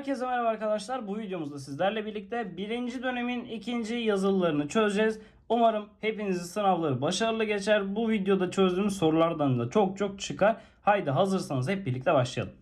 Herkese merhaba arkadaşlar. Bu videomuzda sizlerle birlikte birinci dönemin ikinci yazılılarını çözeceğiz. Umarım hepinizin sınavları başarılı geçer. Bu videoda çözdüğümüz sorulardan da çok çok çıkar. Haydi hazırsanız hep birlikte başlayalım.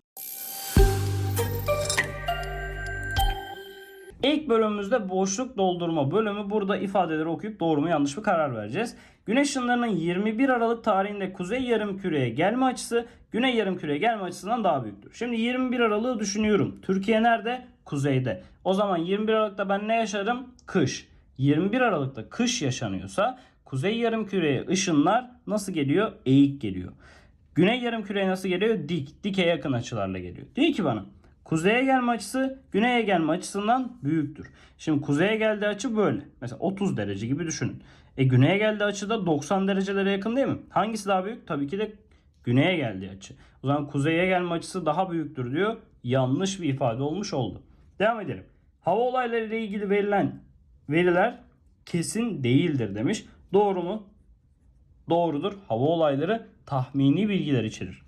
İlk bölümümüzde boşluk doldurma bölümü. Burada ifadeleri okuyup doğru mu yanlış mı karar vereceğiz. Güneş ışınlarının 21 Aralık tarihinde kuzey yarımküreye gelme açısı güney yarımküreye gelme açısından daha büyüktür. Şimdi 21 Aralık'ı düşünüyorum. Türkiye nerede? Kuzeyde. O zaman 21 Aralık'ta ben ne yaşarım? Kış. 21 Aralık'ta kış yaşanıyorsa kuzey yarımküreye ışınlar nasıl geliyor? Eğik geliyor. Güney yarımküreye nasıl geliyor? Dik. Dike yakın açılarla geliyor. Diyor ki bana Kuzeye gelme açısı güneye gelme açısından büyüktür. Şimdi kuzeye geldiği açı böyle. Mesela 30 derece gibi düşünün. E güneye geldiği açı da 90 derecelere yakın değil mi? Hangisi daha büyük? Tabii ki de güneye geldiği açı. O zaman kuzeye gelme açısı daha büyüktür diyor. Yanlış bir ifade olmuş oldu. Devam edelim. Hava olayları ile ilgili verilen veriler kesin değildir demiş. Doğru mu? Doğrudur. Hava olayları tahmini bilgiler içerir.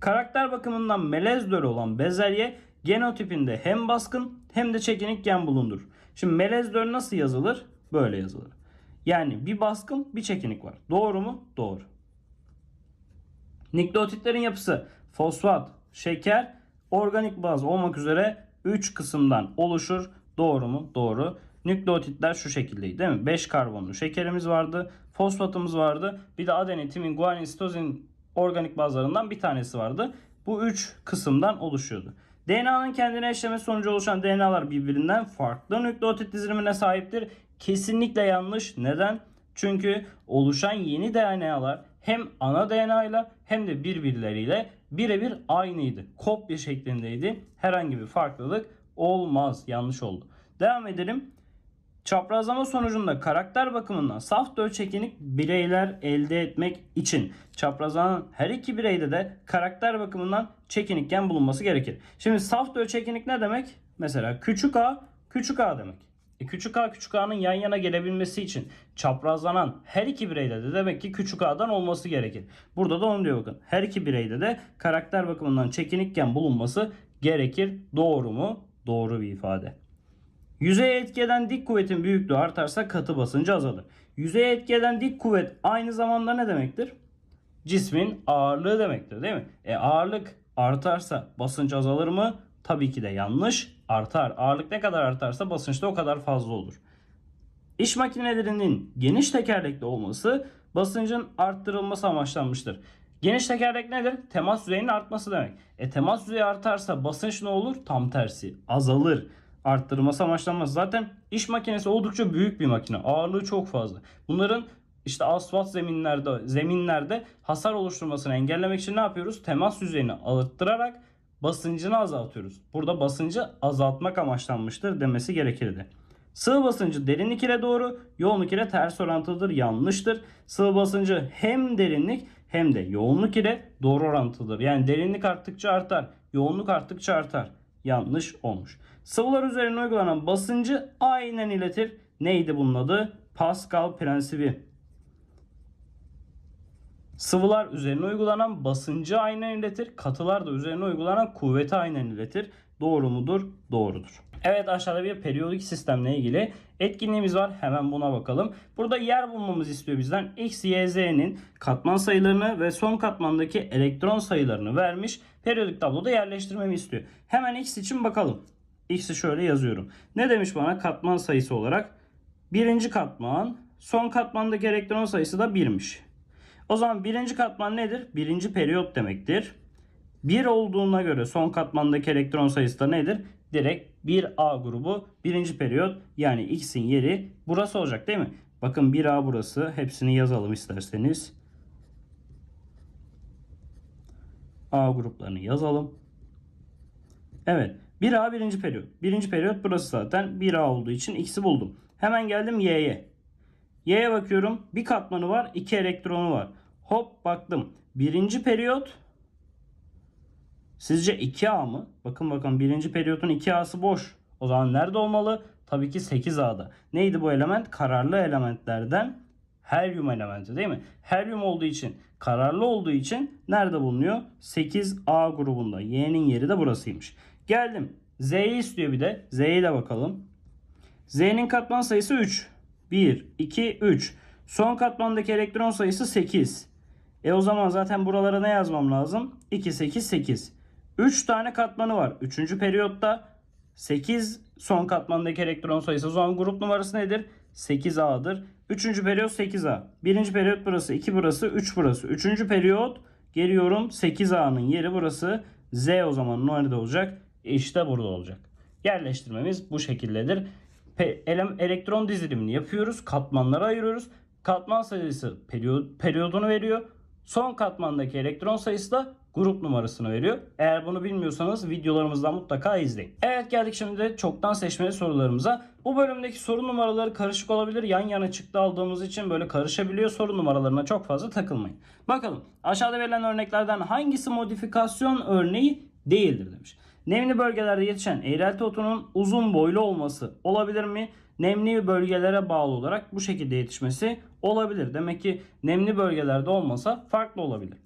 Karakter bakımından melez döl olan bezelye genotipinde hem baskın hem de çekinik gen bulundur. Şimdi melez döl nasıl yazılır? Böyle yazılır. Yani bir baskın bir çekinik var. Doğru mu? Doğru. Nükleotitlerin yapısı fosfat, şeker, organik baz olmak üzere 3 kısımdan oluşur. Doğru mu? Doğru. Nükleotitler şu şekildeydi değil mi? 5 karbonlu şekerimiz vardı. Fosfatımız vardı. Bir de adenin, timin, guanin, sitozin organik bazlarından bir tanesi vardı. Bu 3 kısımdan oluşuyordu. DNA'nın kendine eşlemesi sonucu oluşan DNA'lar birbirinden farklı nükleotit dizilimine sahiptir. Kesinlikle yanlış. Neden? Çünkü oluşan yeni DNA'lar hem ana DNA ile hem de birbirleriyle birebir aynıydı. Kopya şeklindeydi. Herhangi bir farklılık olmaz. Yanlış oldu. Devam edelim. Çaprazlama sonucunda karakter bakımından saf çekinik bireyler elde etmek için çaprazlanan her iki bireyde de karakter bakımından çekinikken bulunması gerekir. Şimdi saf çekinik ne demek? Mesela küçük a küçük a demek. E küçük a küçük a'nın yan yana gelebilmesi için çaprazlanan her iki bireyde de demek ki küçük a'dan olması gerekir. Burada da onu diyor bakın. Her iki bireyde de karakter bakımından çekinikken bulunması gerekir. Doğru mu? Doğru bir ifade. Yüzeye etki dik kuvvetin büyüklüğü artarsa katı basıncı azalır. Yüzeye etki dik kuvvet aynı zamanda ne demektir? Cismin ağırlığı demektir değil mi? E ağırlık artarsa basınç azalır mı? Tabii ki de yanlış. Artar. Ağırlık ne kadar artarsa basınç da o kadar fazla olur. İş makinelerinin geniş tekerlekli olması basıncın arttırılması amaçlanmıştır. Geniş tekerlek nedir? Temas yüzeyinin artması demek. E temas yüzeyi artarsa basınç ne olur? Tam tersi azalır arttırması amaçlanmaz. Zaten iş makinesi oldukça büyük bir makine. Ağırlığı çok fazla. Bunların işte asfalt zeminlerde zeminlerde hasar oluşturmasını engellemek için ne yapıyoruz? Temas yüzeyini arttırarak basıncını azaltıyoruz. Burada basıncı azaltmak amaçlanmıştır demesi gerekirdi. Sıvı basıncı derinlik ile doğru, yoğunluk ile ters orantılıdır. Yanlıştır. Sıvı basıncı hem derinlik hem de yoğunluk ile doğru orantılıdır. Yani derinlik arttıkça artar, yoğunluk arttıkça artar. Yanlış olmuş. Sıvılar üzerine uygulanan basıncı aynen iletir. Neydi bunun adı? Pascal prensibi. Sıvılar üzerine uygulanan basıncı aynen iletir. Katılar da üzerine uygulanan kuvveti aynen iletir. Doğru mudur? Doğrudur. Evet aşağıda bir periyodik sistemle ilgili etkinliğimiz var. Hemen buna bakalım. Burada yer bulmamızı istiyor bizden. X, Y, Z'nin katman sayılarını ve son katmandaki elektron sayılarını vermiş. Periyodik tabloda yerleştirmemi istiyor. Hemen X için bakalım. X'i şöyle yazıyorum. Ne demiş bana katman sayısı olarak? Birinci katman, son katmandaki elektron sayısı da 1'miş. O zaman birinci katman nedir? Birinci periyot demektir. 1 olduğuna göre son katmandaki elektron sayısı da nedir? Direkt 1A grubu birinci periyot yani X'in yeri burası olacak değil mi? Bakın 1A burası. Hepsini yazalım isterseniz. A gruplarını yazalım. Evet. 1A birinci periyot. Birinci periyot burası zaten. 1A olduğu için X'i buldum. Hemen geldim Y'ye. Y'ye bakıyorum. Bir katmanı var. iki elektronu var. Hop baktım. Birinci periyot Sizce 2A mı? Bakın bakın birinci periyotun 2A'sı boş. O zaman nerede olmalı? Tabii ki 8A'da. Neydi bu element? Kararlı elementlerden helyum elementi değil mi? Helyum olduğu için, kararlı olduğu için nerede bulunuyor? 8A grubunda. Y'nin yeri de burasıymış. Geldim Z'yi istiyor bir de. Z'ye de bakalım. Z'nin katman sayısı 3. 1, 2, 3. Son katmandaki elektron sayısı 8. E o zaman zaten buralara ne yazmam lazım? 2, 8, 8. 3 tane katmanı var. 3. periyotta 8 son katmandaki elektron sayısı. O zaman grup numarası nedir? 8A'dır. 3. periyot 8A. 1. periyot burası, 2 burası, 3 burası. 3. periyot geliyorum 8A'nın yeri burası. Z o zaman nerede olacak? İşte burada olacak. Yerleştirmemiz bu şekildedir. Elektron dizilimini yapıyoruz. Katmanlara ayırıyoruz. Katman sayısı periyod, periyodunu veriyor. Son katmandaki elektron sayısı da grup numarasını veriyor. Eğer bunu bilmiyorsanız videolarımızdan mutlaka izleyin. Evet geldik şimdi de çoktan seçmeli sorularımıza. Bu bölümdeki soru numaraları karışık olabilir. Yan yana çıktı aldığımız için böyle karışabiliyor. Soru numaralarına çok fazla takılmayın. Bakalım aşağıda verilen örneklerden hangisi modifikasyon örneği değildir demiş. Nemli bölgelerde yetişen eğrelti otunun uzun boylu olması olabilir mi? Nemli bölgelere bağlı olarak bu şekilde yetişmesi olabilir. Demek ki nemli bölgelerde olmasa farklı olabilir.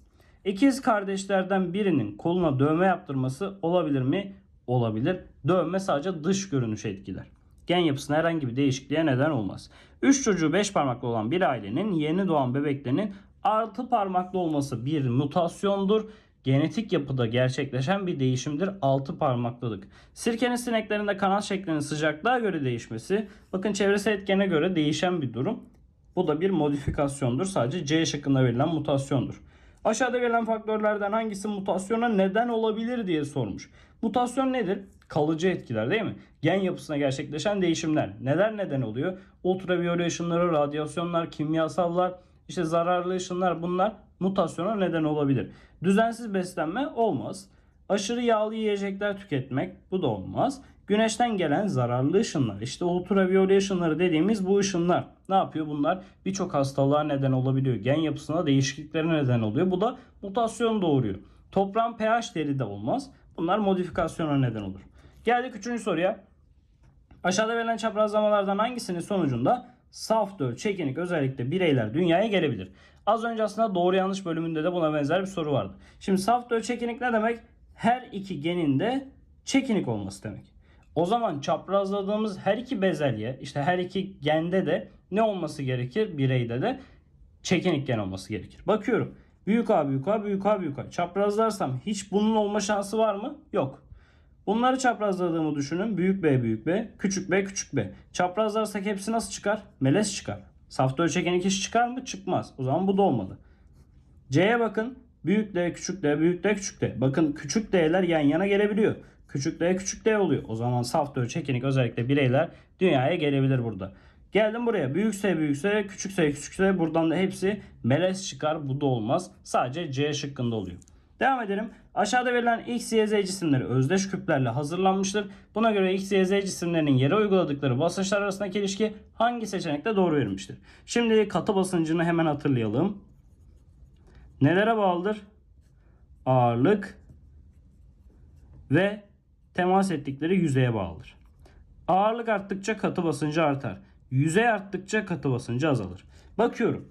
İkiz kardeşlerden birinin koluna dövme yaptırması olabilir mi? Olabilir. Dövme sadece dış görünüşe etkiler. Gen yapısına herhangi bir değişikliğe neden olmaz. 3 çocuğu 5 parmaklı olan bir ailenin yeni doğan bebeklerinin artı parmaklı olması bir mutasyondur. Genetik yapıda gerçekleşen bir değişimdir. Altı parmaklılık. Sirkenin sineklerinde kanal şeklinin sıcaklığa göre değişmesi. Bakın çevresel etkene göre değişen bir durum. Bu da bir modifikasyondur. Sadece C şıkkında verilen mutasyondur. Aşağıda verilen faktörlerden hangisi mutasyona neden olabilir diye sormuş. Mutasyon nedir? Kalıcı etkiler değil mi? Gen yapısına gerçekleşen değişimler. Neler neden oluyor? Ultraviyole ışınları, radyasyonlar, kimyasallar, işte zararlı ışınlar bunlar mutasyona neden olabilir. Düzensiz beslenme olmaz. Aşırı yağlı yiyecekler tüketmek bu da olmaz. Güneşten gelen zararlı ışınlar işte ultraviyole ışınları dediğimiz bu ışınlar ne yapıyor bunlar? Birçok hastalığa neden olabiliyor. Gen yapısına değişikliklere neden oluyor. Bu da mutasyon doğuruyor. Toprağın pH değeri de olmaz. Bunlar modifikasyona neden olur. Geldik üçüncü soruya. Aşağıda verilen çaprazlamalardan hangisinin sonucunda saf döl, çekinik özellikle bireyler dünyaya gelebilir? Az önce aslında doğru yanlış bölümünde de buna benzer bir soru vardı. Şimdi saf döl, çekinik ne demek? Her iki genin de çekinik olması demek. O zaman çaprazladığımız her iki bezelye, işte her iki gende de ne olması gerekir? Bireyde de çekinik gen olması gerekir. Bakıyorum. Büyük A, büyük A, büyük A, büyük A. Çaprazlarsam hiç bunun olma şansı var mı? Yok. Bunları çaprazladığımı düşünün. Büyük B, büyük B, küçük B, küçük B. Çaprazlarsak hepsi nasıl çıkar? Melez çıkar. Safta ölçeken ikiş çıkar mı? Çıkmaz. O zaman bu da olmalı. C'ye bakın. Büyük D, küçük D, büyük D, küçük D. Bakın küçük D'ler yan yana gelebiliyor. Küçük D, küçük D oluyor. O zaman saf ölçekenik özellikle bireyler dünyaya gelebilir burada. Geldim buraya. Büyük S, büyük S, küçük S, küçük S. Buradan da hepsi melez çıkar. Bu da olmaz. Sadece C şıkkında oluyor. Devam edelim. Aşağıda verilen X, Y, Z cisimleri özdeş küplerle hazırlanmıştır. Buna göre X, Y, Z cisimlerinin yere uyguladıkları basınçlar arasındaki ilişki hangi seçenekte doğru verilmiştir? Şimdi katı basıncını hemen hatırlayalım. Nelere bağlıdır? Ağırlık ve temas ettikleri yüzeye bağlıdır. Ağırlık arttıkça katı basıncı artar. Yüzey arttıkça katı basıncı azalır. Bakıyorum.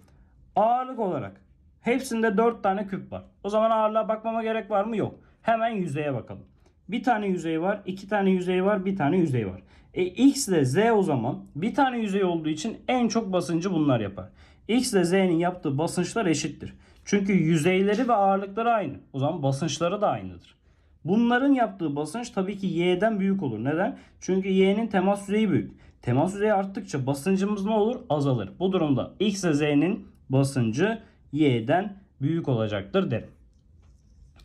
Ağırlık olarak hepsinde 4 tane küp var. O zaman ağırlığa bakmama gerek var mı? Yok. Hemen yüzeye bakalım. Bir tane yüzey var, iki tane yüzey var, bir tane yüzey var. E, X ile Z o zaman bir tane yüzey olduğu için en çok basıncı bunlar yapar. X ile Z'nin yaptığı basınçlar eşittir. Çünkü yüzeyleri ve ağırlıkları aynı. O zaman basınçları da aynıdır. Bunların yaptığı basınç tabii ki Y'den büyük olur. Neden? Çünkü Y'nin temas yüzeyi büyük. Temas yüzeyi arttıkça basıncımız ne olur? Azalır. Bu durumda X ve Z'nin basıncı Y'den büyük olacaktır derim.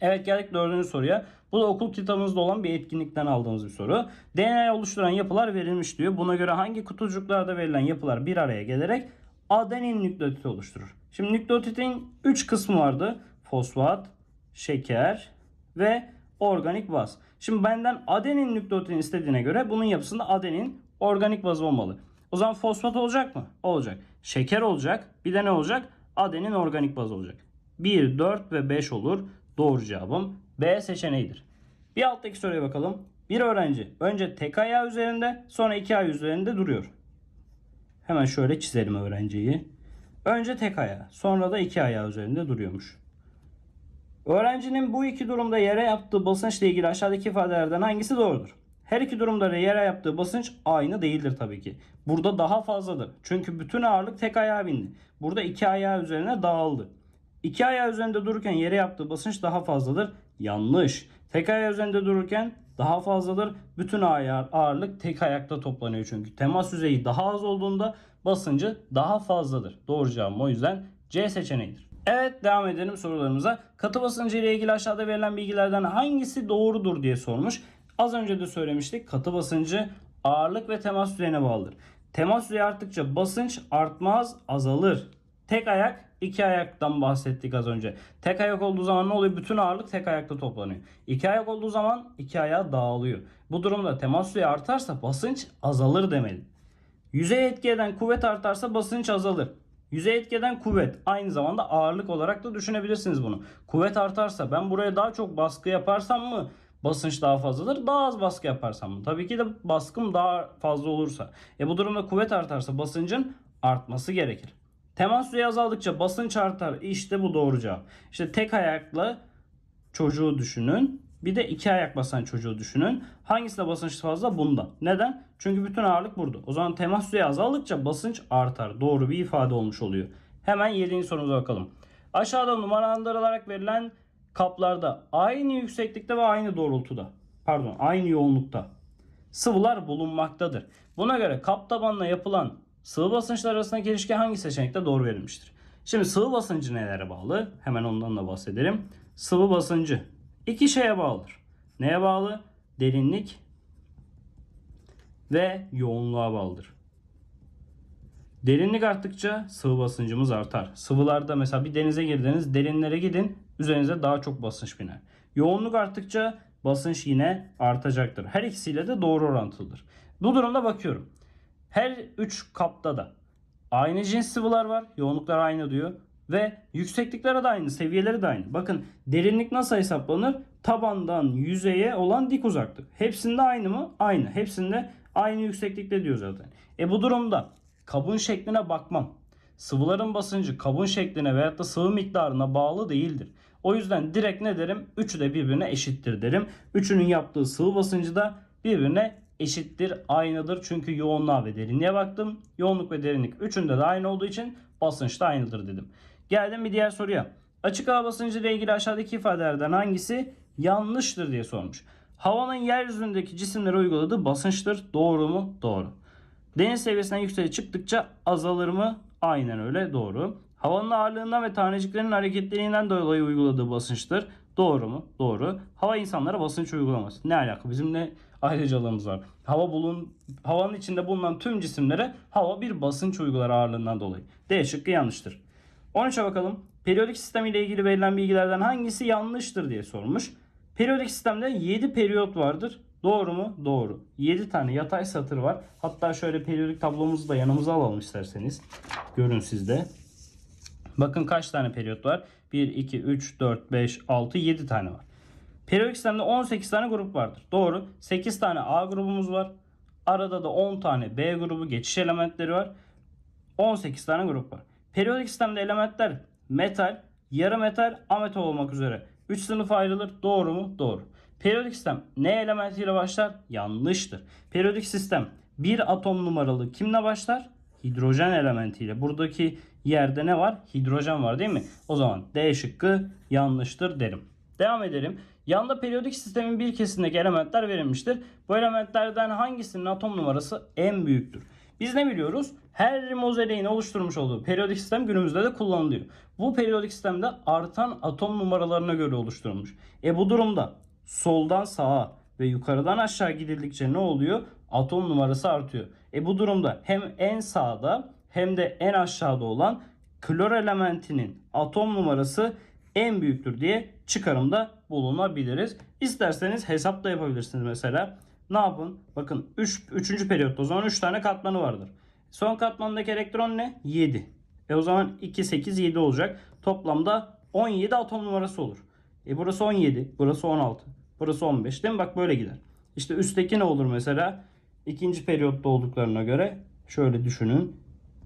Evet geldik dördüncü soruya. Bu da okul kitabımızda olan bir etkinlikten aldığımız bir soru. DNA oluşturan yapılar verilmiş diyor. Buna göre hangi kutucuklarda verilen yapılar bir araya gelerek adenin nükleotidi oluşturur? Şimdi nükleotidin 3 kısmı vardı. Fosfat, şeker ve organik baz. Şimdi benden adenin nükleotidini istediğine göre bunun yapısında adenin organik baz olmalı. O zaman fosfat olacak mı? Olacak. Şeker olacak. Bir de ne olacak? Adenin organik baz olacak. 1, 4 ve 5 olur. Doğru cevabım B seçeneğidir. Bir alttaki soruya bakalım. Bir öğrenci önce tek ayağı üzerinde sonra iki ayağı üzerinde duruyor. Hemen şöyle çizelim öğrenciyi. Önce tek ayağı sonra da iki ayağı üzerinde duruyormuş. Öğrencinin bu iki durumda yere yaptığı basınçla ilgili aşağıdaki ifadelerden hangisi doğrudur? Her iki durumda da yere yaptığı basınç aynı değildir tabii ki. Burada daha fazladır. Çünkü bütün ağırlık tek ayağa bindi. Burada iki ayağı üzerine dağıldı. İki ayağı üzerinde dururken yere yaptığı basınç daha fazladır. Yanlış. Tek ayağı üzerinde dururken daha fazladır. Bütün ağırlık tek ayakta toplanıyor çünkü. Temas yüzeyi daha az olduğunda basıncı daha fazladır. Doğru cevabım o yüzden C seçeneğidir. Evet devam edelim sorularımıza. Katı basıncı ile ilgili aşağıda verilen bilgilerden hangisi doğrudur diye sormuş. Az önce de söylemiştik. Katı basıncı ağırlık ve temas düzeyine bağlıdır. Temas düzeyi arttıkça basınç artmaz azalır. Tek ayak iki ayaktan bahsettik az önce. Tek ayak olduğu zaman ne oluyor? Bütün ağırlık tek ayakta toplanıyor. İki ayak olduğu zaman iki ayağa dağılıyor. Bu durumda temas düzeyi artarsa basınç azalır demeli. Yüzey etki eden kuvvet artarsa basınç azalır. Yüzey etki eden kuvvet aynı zamanda ağırlık olarak da düşünebilirsiniz bunu. Kuvvet artarsa ben buraya daha çok baskı yaparsam mı basınç daha fazladır? Daha az baskı yaparsam? Tabii ki de baskım daha fazla olursa. E bu durumda kuvvet artarsa basıncın artması gerekir. Temas düzeyi azaldıkça basınç artar. İşte bu doğru cevap. İşte tek ayakla çocuğu düşünün. Bir de iki ayak basan çocuğu düşünün. Hangisinde basınç fazla? Bunda. Neden? Çünkü bütün ağırlık burada. O zaman temas düzeyi azaldıkça basınç artar. Doğru bir ifade olmuş oluyor. Hemen 7. sorumuza bakalım. Aşağıda numaralandırılarak verilen kaplarda aynı yükseklikte ve aynı doğrultuda pardon aynı yoğunlukta sıvılar bulunmaktadır. Buna göre kap tabanına yapılan sıvı basınçlar arasındaki ilişki hangi seçenekte doğru verilmiştir? Şimdi sıvı basıncı nelere bağlı? Hemen ondan da bahsedelim. Sıvı basıncı iki şeye bağlıdır. Neye bağlı? Derinlik ve yoğunluğa bağlıdır. Derinlik arttıkça sıvı basıncımız artar. Sıvılarda mesela bir denize girdiniz, derinlere gidin, üzerinize daha çok basınç biner. Yoğunluk arttıkça basınç yine artacaktır. Her ikisiyle de doğru orantılıdır. Bu durumda bakıyorum. Her 3 kapta da aynı cins sıvılar var. Yoğunluklar aynı diyor. Ve yükseklikleri de aynı, seviyeleri de aynı. Bakın derinlik nasıl hesaplanır? Tabandan yüzeye olan dik uzaklık. Hepsinde aynı mı? Aynı. Hepsinde aynı yükseklikte diyor zaten. E bu durumda kabın şekline bakmam. Sıvıların basıncı kabın şekline veyahut da sıvı miktarına bağlı değildir. O yüzden direkt ne derim? Üçü de birbirine eşittir derim. Üçünün yaptığı sıvı basıncı da birbirine eşittir, aynıdır. Çünkü yoğunluğa ve derinliğe baktım. Yoğunluk ve derinlik üçünde de aynı olduğu için basınç da aynıdır dedim. Geldim bir diğer soruya. Açık hava basıncı ile ilgili aşağıdaki ifadelerden hangisi yanlıştır diye sormuş. Havanın yeryüzündeki cisimlere uyguladığı basınçtır. Doğru mu? Doğru. Deniz seviyesinden yükseğe çıktıkça azalır mı? Aynen öyle doğru. Havanın ağırlığından ve taneciklerin hareketliliğinden dolayı uyguladığı basınçtır. Doğru mu? Doğru. Hava insanlara basınç uygulamaz. Ne alaka? Bizim ne ayrıcalığımız var? Hava bulun, havanın içinde bulunan tüm cisimlere hava bir basınç uygular ağırlığından dolayı. D şıkkı yanlıştır. 13'e bakalım. Periyodik sistem ile ilgili verilen bilgilerden hangisi yanlıştır diye sormuş. Periyodik sistemde 7 periyot vardır. Doğru mu? Doğru. 7 tane yatay satır var. Hatta şöyle periyodik tablomuzu da yanımıza alalım isterseniz. Görün sizde. Bakın kaç tane periyot var? 1, 2, 3, 4, 5, 6, 7 tane var. Periyodik sistemde 18 tane grup vardır. Doğru. 8 tane A grubumuz var. Arada da 10 tane B grubu geçiş elementleri var. 18 tane grup var. Periyodik sistemde elementler metal, yarı metal, ametal olmak üzere 3 sınıf ayrılır. Doğru mu? Doğru. Periyodik sistem ne elementiyle başlar? Yanlıştır. Periyodik sistem bir atom numaralı kimle başlar? Hidrojen elementiyle. Buradaki yerde ne var? Hidrojen var değil mi? O zaman D şıkkı yanlıştır derim. Devam edelim. Yanda periyodik sistemin bir kesindeki elementler verilmiştir. Bu elementlerden hangisinin atom numarası en büyüktür? Biz ne biliyoruz? Her mozaiğin oluşturmuş olduğu periyodik sistem günümüzde de kullanılıyor. Bu periyodik sistemde artan atom numaralarına göre oluşturulmuş. E bu durumda soldan sağa ve yukarıdan aşağı gidildikçe ne oluyor? Atom numarası artıyor. E bu durumda hem en sağda hem de en aşağıda olan klor elementinin atom numarası en büyüktür diye çıkarımda bulunabiliriz. İsterseniz hesap da yapabilirsiniz mesela. Ne yapın? Bakın 3. Üç, 3. periyotta o zaman 3 tane katmanı vardır. Son katmandaki elektron ne? 7. E o zaman 2, 8, 7 olacak. Toplamda 17 atom numarası olur. E burası 17, burası 16, burası 15 değil mi? Bak böyle gider. İşte üstteki ne olur mesela? İkinci periyotta olduklarına göre şöyle düşünün.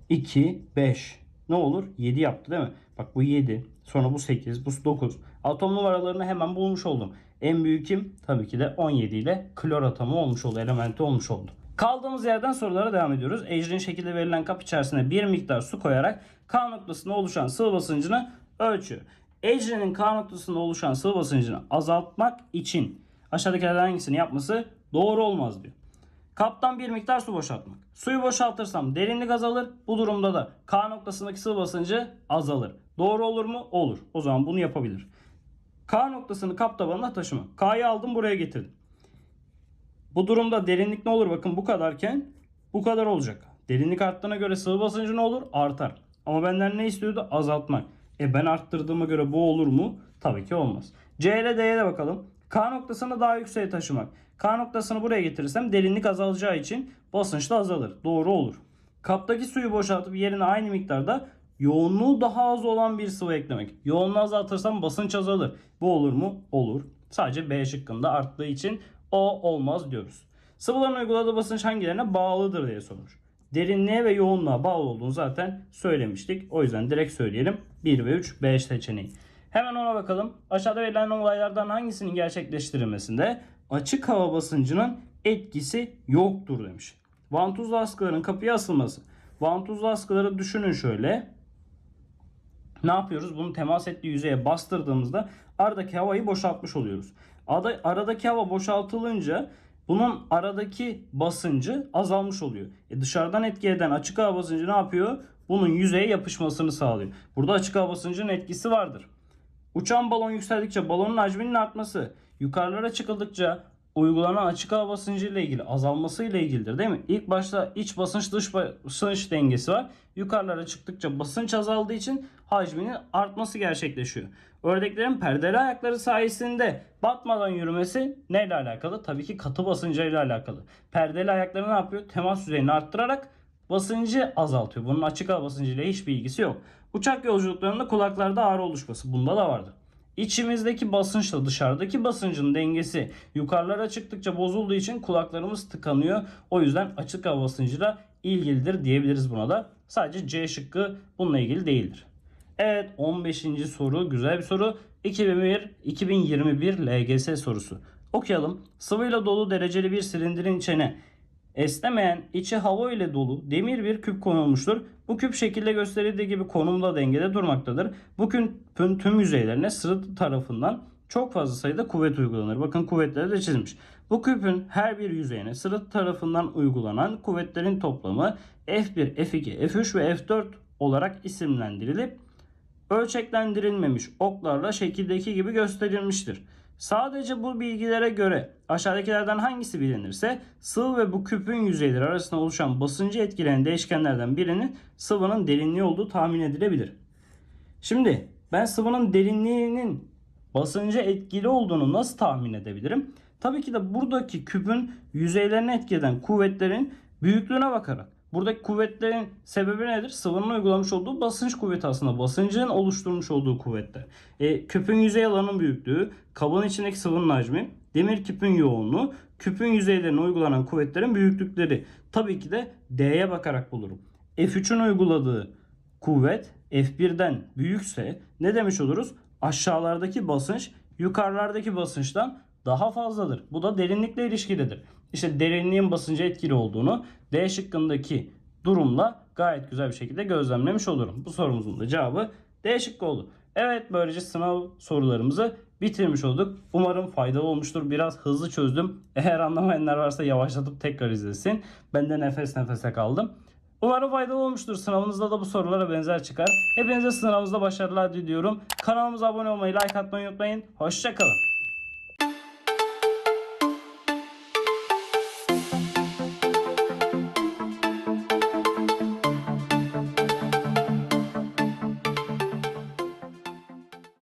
2, 5. Ne olur? 7 yaptı değil mi? Bak bu 7. Sonra bu 8, bu 9. Atom numaralarını hemen bulmuş oldum. En büyük kim? Tabii ki de 17 ile klor atomu olmuş oldu. Elementi olmuş oldu. Kaldığımız yerden sorulara devam ediyoruz. Ecrin şekilde verilen kap içerisine bir miktar su koyarak K noktasında oluşan sıvı basıncını ölçüyor. Ecrin'in K noktasında oluşan sıvı basıncını azaltmak için aşağıdakilerden hangisini yapması doğru olmaz diyor. Kaptan bir miktar su boşaltmak. Suyu boşaltırsam derinlik azalır. Bu durumda da K noktasındaki sıvı basıncı azalır. Doğru olur mu? Olur. O zaman bunu yapabilir. K noktasını kap tabanına taşıma. K'yı aldım buraya getirdim. Bu durumda derinlik ne olur? Bakın bu kadarken bu kadar olacak. Derinlik arttığına göre sıvı basıncı ne olur? Artar. Ama benden ne istiyordu? Azaltmak. E ben arttırdığıma göre bu olur mu? Tabii ki olmaz. C ile D'ye de bakalım. K noktasını daha yükseğe taşımak. K noktasını buraya getirirsem derinlik azalacağı için basınç da azalır. Doğru olur. Kaptaki suyu boşaltıp yerine aynı miktarda yoğunluğu daha az olan bir sıvı eklemek. Yoğunluğu azaltırsam basınç azalır. Bu olur mu? Olur. Sadece B şıkkında arttığı için o olmaz diyoruz. Sıvıların uyguladığı basınç hangilerine bağlıdır diye sormuş. Derinliğe ve yoğunluğa bağlı olduğunu zaten söylemiştik. O yüzden direkt söyleyelim. 1 ve 3 B seçeneği. Hemen ona bakalım. Aşağıda verilen olaylardan hangisinin gerçekleştirilmesinde açık hava basıncının etkisi yoktur demiş. Vantuzlu askıların kapıya asılması. Vantuzlu askıları düşünün şöyle. Ne yapıyoruz? Bunu temas ettiği yüzeye bastırdığımızda aradaki havayı boşaltmış oluyoruz. Ada- Aradaki hava boşaltılınca bunun aradaki basıncı azalmış oluyor. E dışarıdan etki eden açık hava basıncı ne yapıyor? Bunun yüzeye yapışmasını sağlıyor. Burada açık hava basıncının etkisi vardır. Uçan balon yükseldikçe balonun hacminin artması, yukarılara çıkıldıkça uygulanan açık hava basıncı ile ilgili azalması ile ilgilidir değil mi? İlk başta iç basınç dış basınç dengesi var. Yukarılara çıktıkça basınç azaldığı için hacminin artması gerçekleşiyor. Ördeklerin perdeli ayakları sayesinde batmadan yürümesi neyle alakalı? Tabii ki katı basıncıyla alakalı. Perdeli ayakları ne yapıyor? Temas yüzeyini arttırarak basıncı azaltıyor. Bunun açık hava basıncıyla hiçbir ilgisi yok. Uçak yolculuklarında kulaklarda ağrı oluşması bunda da vardır. İçimizdeki basınçla dışarıdaki basıncın dengesi yukarılara çıktıkça bozulduğu için kulaklarımız tıkanıyor. O yüzden açık hava basıncıyla ilgilidir diyebiliriz buna da. Sadece C şıkkı bununla ilgili değildir. Evet 15. soru güzel bir soru. 2001 2021 LGS sorusu. Okuyalım. Sıvıyla dolu dereceli bir silindirin içine esnemeyen içi hava ile dolu demir bir küp konulmuştur. Bu küp şekilde gösterildiği gibi konumda dengede durmaktadır. Bu küpün tüm yüzeylerine sırıt tarafından çok fazla sayıda kuvvet uygulanır. Bakın kuvvetleri de çizmiş. Bu küpün her bir yüzeyine sırıt tarafından uygulanan kuvvetlerin toplamı F1, F2, F3 ve F4 olarak isimlendirilip ölçeklendirilmemiş oklarla şekildeki gibi gösterilmiştir. Sadece bu bilgilere göre aşağıdakilerden hangisi bilinirse sıvı ve bu küpün yüzeyleri arasında oluşan basıncı etkileyen değişkenlerden birinin sıvının derinliği olduğu tahmin edilebilir. Şimdi ben sıvının derinliğinin basıncı etkili olduğunu nasıl tahmin edebilirim? Tabii ki de buradaki küpün yüzeylerini etkileden kuvvetlerin büyüklüğüne bakarak. Buradaki kuvvetlerin sebebi nedir? Sıvının uygulamış olduğu basınç kuvveti aslında. Basıncın oluşturmuş olduğu kuvvetler. E, küpün yüzey alanının büyüklüğü, kabın içindeki sıvının hacmi, demir küpün yoğunluğu, küpün yüzeylerine uygulanan kuvvetlerin büyüklükleri. Tabii ki de D'ye bakarak bulurum. F3'ün uyguladığı kuvvet F1'den büyükse ne demiş oluruz? Aşağılardaki basınç yukarılardaki basınçtan daha fazladır. Bu da derinlikle ilişkilidir. İşte derinliğin basıncı etkili olduğunu D şıkkındaki durumla gayet güzel bir şekilde gözlemlemiş olurum. Bu sorumuzun da cevabı D şıkkı oldu. Evet böylece sınav sorularımızı bitirmiş olduk. Umarım faydalı olmuştur. Biraz hızlı çözdüm. Eğer anlamayanlar varsa yavaşlatıp tekrar izlesin. Ben de nefes nefese kaldım. Umarım faydalı olmuştur. Sınavınızda da bu sorulara benzer çıkar. Hepinize sınavınızda başarılar diliyorum. Kanalımıza abone olmayı, like atmayı unutmayın. Hoşçakalın.